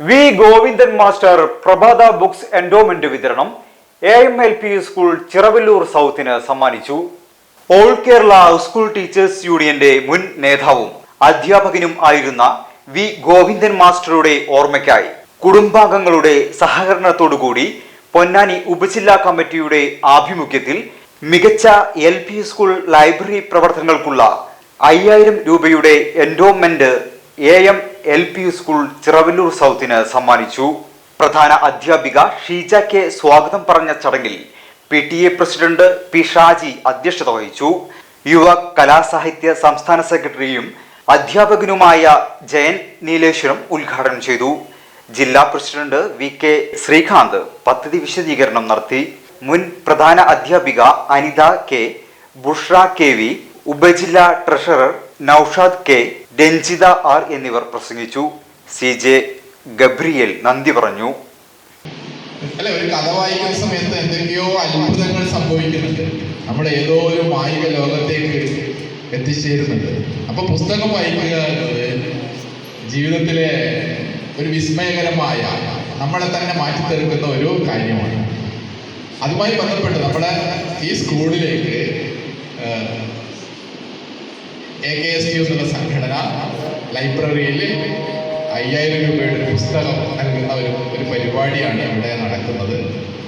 V Govindan master Prabhatha books endowment വിതരണം A M L P school Chiravallur സൗത്തിന് സമ്മാനിച്ചു. All Kerala school teachers യൂണിയന്റെ മുൻ നേതാവും അധ്യാപകനും ആയിരുന്ന വി ഗോവിന്ദൻ മാസ്റ്ററുടെ ഓർമ്മയ്ക്കായി കുടുംബാംഗങ്ങളുടെ സഹകരണത്തോടുകൂടി പൊന്നാനി ഉപജില്ലാ കമ്മിറ്റിയുടെ ആഭിമുഖ്യത്തിൽ മികച്ച എൽ പി സ്കൂൾ ലൈബ്രറി പ്രവർത്തനങ്ങൾക്കുള്ള അയ്യായിരം രൂപയുടെ endowment A M L P school Chiravallur സൗത്തിന് സമ്മാനിച്ചു. പ്രധാന അധ്യാപിക ഷീജ കെ സ്വാഗതം പറഞ്ഞ ചടങ്ങിൽ P T A president P Shaji അധ്യക്ഷത വഹിച്ചു. യുവ കലാസാഹിത്യ സംസ്ഥാന സെക്രട്ടറിയും അധ്യാപകനുമായ ജയൻ നീലേശ്വരം ഉദ്ഘാടനം ചെയ്തു. ജില്ലാ പ്രസിഡന്റ് വി കെ ശ്രീകാന്ത് പദ്ധതി വിശദീകരണം നടത്തി. മുൻ പ്രധാന അധ്യാപിക Anitha K Bushra K V ഉപജില്ലാ treasurer Noushad K Ranjitha R എന്നിവർ പ്രസംഗിച്ചു. സി ജെ ഗബ്രിയേൽ നന്ദി പറഞ്ഞു. അല്ല ഒരു കഥ വായിക്കുന്ന സമയത്ത് എന്തൊക്കെയോ അത്ഭുതങ്ങൾ സംഭവിക്കുന്നുണ്ട്. നമ്മുടെ ഏതോ ഒരു മായിക ലോകത്തേക്ക് എത്തിച്ചേരുന്നുണ്ട്. അപ്പൊ പുസ്തകം വായിക്കുക എന്നത് ജീവിതത്തിലെ ഒരു വിസ്മയകരമായ നമ്മളെ തന്നെ മാറ്റിത്തെറുക്കുന്ന ഒരു കാര്യമാണ്. അതുമായി ബന്ധപ്പെട്ട് നമ്മുടെ ഈ സ്കൂളിലേക്ക് A K S T S എന്ന സംഘടന ലൈബ്രറിയിൽ അയ്യായിരം രൂപയുടെ ഒരു പുസ്തകം നൽകുന്ന ഒരു ഒരു പരിപാടിയാണ് ഇവിടെ നടക്കുന്നത്.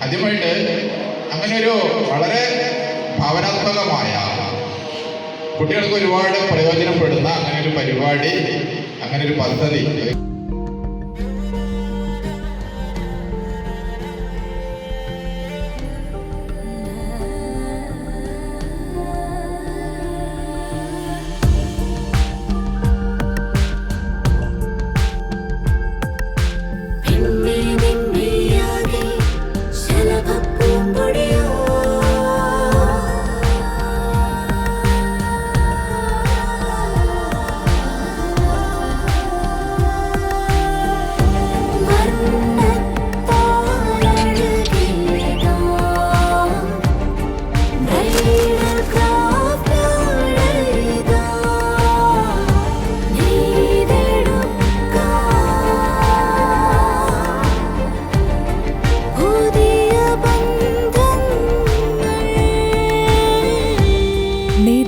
ആദ്യമായിട്ട് അങ്ങനെ ഒരു വളരെ ഭാവനാത്മകമായ കുട്ടികൾക്ക് ഒരുപാട് പ്രയോജനപ്പെടുന്ന അങ്ങനെ ഒരു പരിപാടി അങ്ങനെ ഒരു പദ്ധതി.